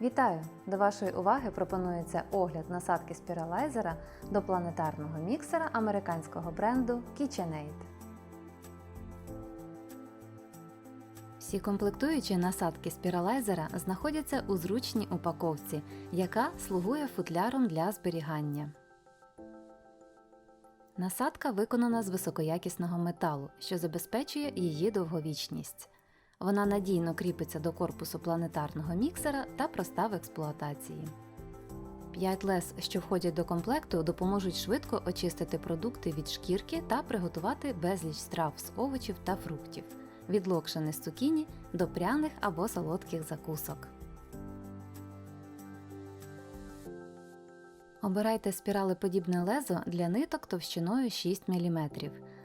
Вітаю! До вашої уваги пропонується огляд насадки спіралайзера до планетарного міксера американського бренду KitchenAid. Всі комплектуючі насадки спіралайзера знаходяться у зручній упаковці, яка слугує футляром для зберігання. Насадка виконана з високоякісного металу, що забезпечує її довговічність. Вона надійно кріпиться до корпусу планетарного міксера та проста в експлуатації. П'ять лез, що входять до комплекту, допоможуть швидко очистити продукти від шкірки та приготувати безліч страв з овочів та фруктів, від локшини з цукіні до пряних або солодких закусок. Обирайте спіралеподібне лезо для ниток товщиною 6 мм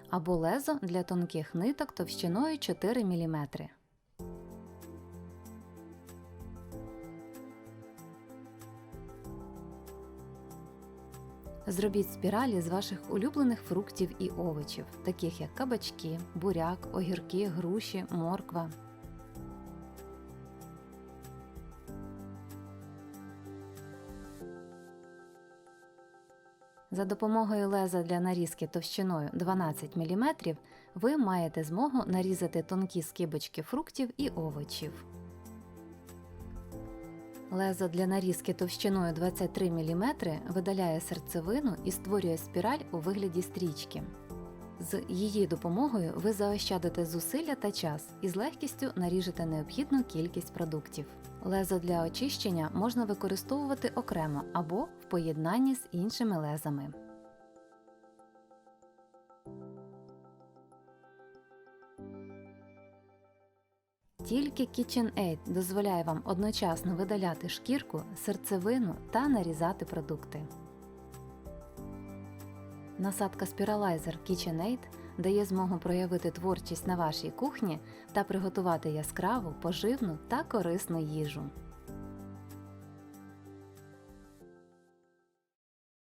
або лезо для тонких ниток товщиною 4 мм. Зробіть спіралі з ваших улюблених фруктів і овочів, таких як кабачки, буряк, огірки, груші, морква. За допомогою леза для нарізки товщиною 12 мм ви маєте змогу нарізати тонкі скибочки фруктів і овочів. Лезо для нарізки товщиною 23 мм видаляє серцевину і створює спіраль у вигляді стрічки. З її допомогою ви заощадите зусилля та час і з легкістю наріжете необхідну кількість продуктів. Лезо для очищення можна використовувати окремо або в поєднанні з іншими лезами. Тільки KitchenAid дозволяє вам одночасно видаляти шкірку, серцевину та нарізати продукти. Насадка Spiralizer KitchenAid дає змогу проявити творчість на вашій кухні та приготувати яскраву, поживну та корисну їжу.